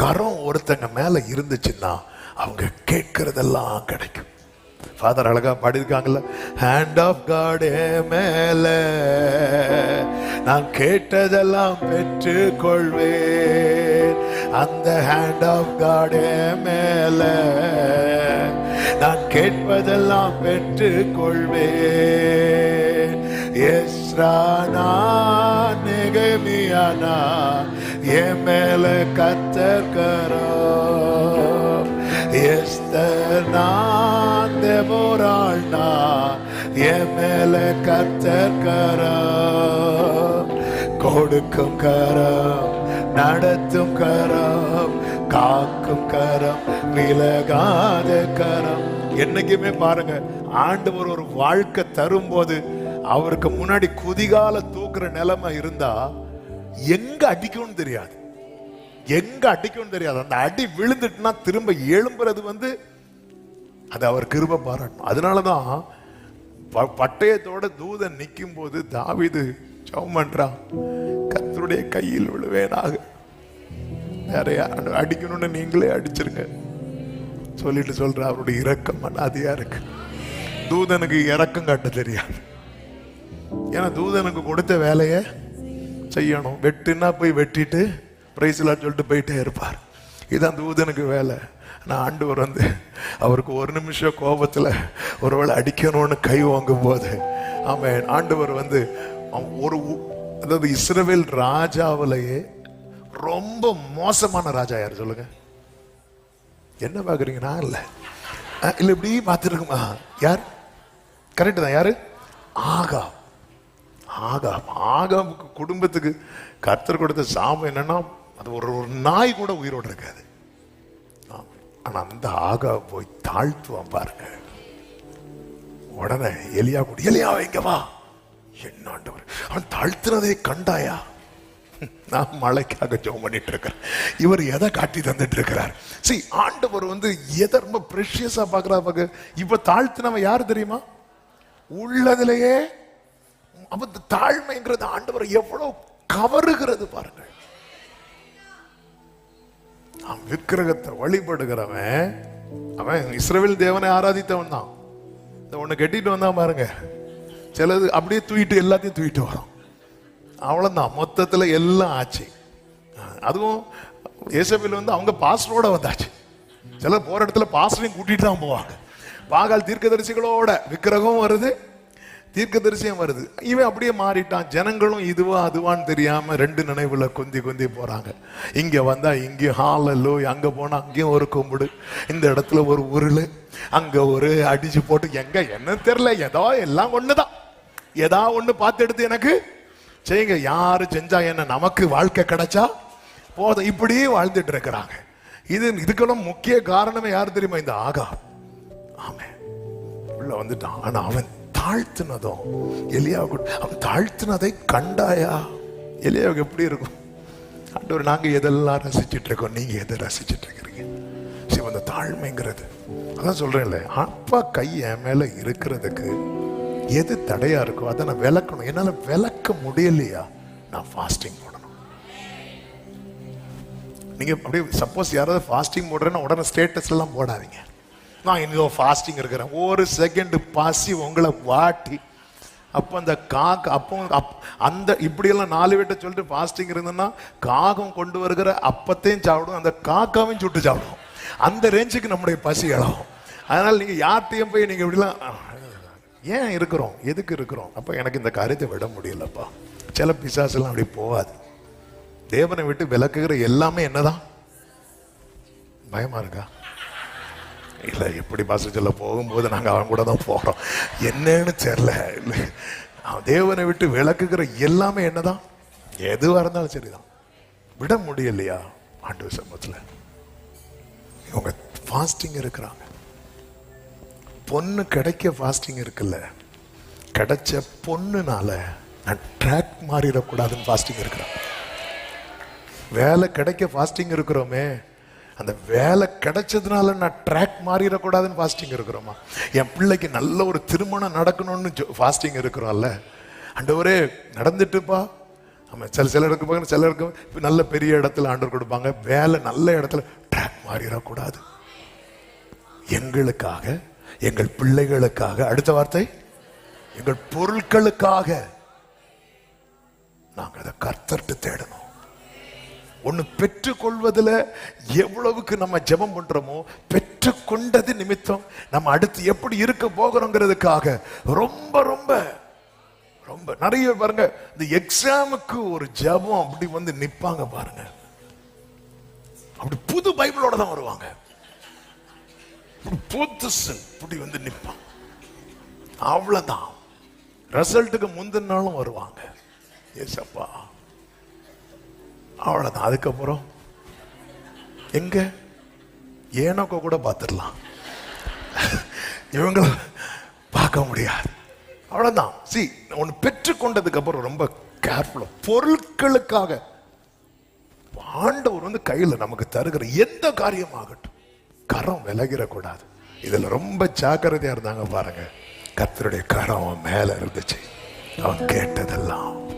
கரம் ஒருத்தங்க மேலே இருந்துச்சுன்னா அவங்க கேட்கறதெல்லாம் கிடைக்கும். ஃபாதர் அழகா பாடியிருக்காங்கல்ல ஹேண்ட் ஆஃப் காடே மேல நான் கேட்டதெல்லாம் பெற்று கொள்வேன் அந்த ஹேண்ட் ஆஃப் காடே மேல நான் கேட்பதெல்லாம் பெற்று கொள்வேன் எஸ்ரானா நெகமியானா என் மேல கத்தர்கரோ எஸ்தர் நான் தெபோராள்னா என் மேல கத்தர்கரோ கொடுக்கும் கரம் நடத்தும் கரம் காக்கும் கரம் விலகாத கரம். என்னைக்குமே பாருங்க ஆண்டவர் ஒரு வாழ்க்கை தரும்போது அவருக்கு முன்னாடி குதிகால தூக்குற நிலைமை இருந்தா எங்க அடிக்கணும்னு தெரியாது. எங்க அடிக்கும்னு தெரியாது. அந்த அடி விழுந்துட்டுனா திரும்ப எழும்புறது வந்து அது அவர் கிருப பாராட்டணும். அதனாலதான் ப- பட்டயத்தோட தூதன் நிற்கும் போது தாவிது சௌமன்றா பண்றான் கர்த்தருடைய கையில் விழுவேனாக. நிறைய அடிக்கணும்னு நீங்களே அடிச்சிருங்க. சொல்லிட்டு சொல்ற அவருடைய இரக்கம் அனாதியா இருக்கு. தூதனுக்கு இறக்கம் காட்ட தெரியாது. ஏன்னா தூதனுக்கு கொடுத்த வேலையை செய்யணும். வெட்டுனா போய் வெட்டிட்டு பிரைஸ்லாம் சொல்லிட்டு போயிட்டே இருப்பார். இதுதான் தூதனுக்கு வேலை. நான் ஆண்டவர் வந்து அவருக்கு ஒரு நிமிஷம் கோபத்தில் ஒருவேளை அடிக்கணும்னு கை வாங்கும் போது ஆமாம் ஆண்டவர் வந்து ஒரு அதாவது இஸ்ரேல் ராஜாவிலேயே ரொம்ப மோசமான ராஜா யார் சொல்லுங்க? என்ன பார்க்குறீங்க நான் இல்லை இல்லை இப்படி பார்த்துருக்குமா யார்? கரெக்டு தான் யாரு? ஆகா ஆகாம் ஆகாவுக்கு குடும்பத்துக்கு கர்த்தர் கொடுத்த சாபம் என்னன்னா அது ஒரு ஒரு நாய் கூட உயிரோடு இருக்காது. ஆனால் அந்த ஆகா போய் தாழ்த்துவான் பாருங்க. உடனே எலியா கூட எலியா வைங்கவா வா. ஆண்டவர் அவன் தாழ்த்துறதை கண்டாயா? நான் மழைக்காக ஜெபம் பண்ணிட்டு இருக்கிறேன். இவர் எதை காட்டி தந்துட்டு இருக்கிறார்? சரி ஆண்டவர் வந்து எதை ரொம்ப ப்ரெஷியஸா பாக்குறா பாக்க இப்ப தாழ்த்தினவன் யார் தெரியுமா? உள்ளதிலேயே அப்ப இந்த தாழ்மைங்கிறது ஆண்டவர் எவ்வளவு கவருகிறது பாருங்கள். அவன் விக்கிரகத்தை வழிபடுகிறவன் அவன் இஸ்ரேல் தேவனை ஆராதித்தவன் தான். இந்த ஒண்ணு கட்டிட்டு வந்தான் பாருங்க. சிலது அப்படியே தூக்கிட்டு எல்லாத்தையும் தூக்கிட்டு வரும் அவ்வளவுதான். மொத்தத்துல எல்லாம் ஆச்சு. அதுவும் ஏசபில் வந்து அவங்க பாஸ்டரோட வந்தாச்சு. சிலர் போற இடத்துல பாஸ்டரையும் கூட்டிட்டு தான் போவாங்க. பாகால் தீர்க்கதரிசிகளோட விக்கிரகம் வருது. தீர்க்க தரிசியம் வருது. இவன் அப்படியே மாறிட்டான். ஜனங்களும் இதுவா அதுவான்னு தெரியாம ரெண்டு நினைவுல கொந்தி கொந்தி போறாங்க. இங்க வந்தா இங்கேயும் ஹாலல்லோ அங்க போனா அங்கேயும் ஒரு கும்பிடு. இந்த இடத்துல ஒரு உருளு அங்க ஒரு அடிச்சு போட்டு எங்க என்ன தெரியல ஏதோ எல்லாம் ஒண்ணுதான். ஏதா ஒண்ணு பார்த்து எடுத்து எனக்கு செய்யுங்க. யாரு செஞ்சா என்ன? நமக்கு வாழ்க்கை கிடைச்சா போதும். இப்படியே வாழ்ந்துட்டு இருக்கிறாங்க. இது இதுக்கெல்லாம் முக்கிய காரணமே யார் தெரியுமா? இந்த ஆகா ஆமே உள்ள வந்துட்டான். ஆனா அவன் தாழ்த்தினதும் எலியாவுக்கு அவன் தாழ்த்தினதை கண்டாயா? எலியாவுக்கு எப்படி இருக்கும்? ஆண்டவர் நாங்கள் எதெல்லாம் ரசிச்சிட்டு இருக்கோம் நீங்கள் எதை ரசிச்சுட்டு இருக்கிறீங்க சரி அந்த தாழ்மைங்கிறது. அதான் சொல்கிறேன்ல அப்பா கை என் மேலே இருக்கிறதுக்கு எது தடையாக இருக்கோ அதை நான் விளக்கணும். என்னால் விளக்க முடியலையா? நான் ஃபாஸ்டிங் போடணும். நீங்கள் அப்படியே சப்போஸ் யாராவது ஃபாஸ்டிங் போடுறேன்னா உடனே ஸ்டேட்டஸ்லாம் போடாதீங்க. நான் இன்னும் ஃபாஸ்டிங் இருக்கிறேன். ஒரு செகண்டு பசி உங்களை வாட்டி அப்போ அந்த காக்க அப்போ அப் அந்த இப்படியெல்லாம் நாலு வீட்டை சொல்லிட்டு ஃபாஸ்டிங் இருந்ததுன்னா காகம் கொண்டு வருகிற அப்பத்தையும் சாப்பிடும் அந்த காக்காவையும் சுட்டு சாப்பிடும். அந்த ரேஞ்சுக்கு நம்முடைய பசி இழகும். அதனால் நீங்கள் யார்கிட்டையும் போய் நீங்கள் இப்படிலாம் ஏன் இருக்கிறோம்? எதுக்கு இருக்கிறோம்? அப்போ எனக்கு இந்த காரியத்தை விட முடியலப்பா. சில பிசாசெல்லாம் அப்படி போகாது. தேவனை விட்டு விளக்குகிற எல்லாமே என்னதான்? பயமா இருக்கா? இல்லை எப்படி பாச சொல்ல போகும்போது நாங்கள் அவன் கூட தான் போகிறோம் என்னன்னு தெரில இல்லை அவன் தேவனை விட்டு விளக்குகிற எல்லாமே என்னதான்? எதுவாக இருந்தாலும் சரிதான். விட முடியலையா? ஆண்டு சமூகத்தில். இவங்க ஃபாஸ்டிங் இருக்கிறாங்க. பொண்ணு கிடைக்க ஃபாஸ்டிங் இருக்குல்ல. கிடைச்ச பொண்ணுனால நான் ட்ராக் மாறிடக்கூடாதுன்னு ஃபாஸ்டிங் இருக்கிறான். வேலை கிடைக்க ஃபாஸ்டிங் இருக்கிறோமே அந்த வேலை கிடைச்சதுனால நான் ட்ராக் மாறிடக்கூடாதுன்னு ஃபாஸ்டிங் இருக்கிறோமா? என் பிள்ளைக்கு நல்ல ஒரு திருமணம் நடக்கணும்னு ஃபாஸ்டிங் இருக்கிறோம்ல. ஆண்டவரே நடந்துட்டுப்பா. ஆமாம் சில சிலருக்கு பாருங்க சிலருக்கு நல்ல பெரிய இடத்துல ஆண்டவர் கொடுப்பாங்க. வேலை நல்ல இடத்துல ட்ராக் மாறிடக்கூடாது. எங்களுக்காக எங்கள் பிள்ளைகளுக்காக அடுத்த வார்த்தை எங்கள் பொருட்களுக்காக நாங்கள் அதை கர்த்தர்ட்டு தேடணும். ஒன்று பெற்றுக்கொள்வதில் எவ்வளவுக்கு நம்ம ஜெபம் பண்ணுறோமோ பெற்றுக்கொண்டது நிமித்தம் நம்ம அடுத்து எப்படி இருக்க போகிறோங்கிறதுக்காக ரொம்ப ரொம்ப ரொம்ப நிறைய பாருங்க இந்த எக்ஸாமுக்கு ஒரு ஜெபம் அப்படி வந்து நிற்பாங்க பாருங்க. அப்படி புது பைபிளோட தான் வருவாங்க. புதுசு இப்படி வந்து நிற்பான் அவ்வளோதான் ரிசல்ட்டுக்கு முந்தின நாளும் வருவாங்க. ஏசப்பா. அவ்வளோதான் அதுக்கப்புறம் எங்க? ஏனோக்கோ கூட பார்த்துடலாம். இவங்கள பார்க்க முடியாது. அவ்வளோதான் சி ஒன்று பெற்றுக்கொண்டதுக்கு அப்புறம் ரொம்ப கேர்ஃபுல்லாக பொருட்களுக்காக ஆண்டவர் வந்து கையில நமக்கு தருகிற எந்த காரியமாகட்டும் கரம் விலகிடக்கூடாது. இதில் ரொம்ப ஜாக்கிரதையா இருந்தாங்க பாருங்க. கர்த்தருடைய கரம் மேலே மேல இருந்துச்சு. அவன் கேட்டதெல்லாம்.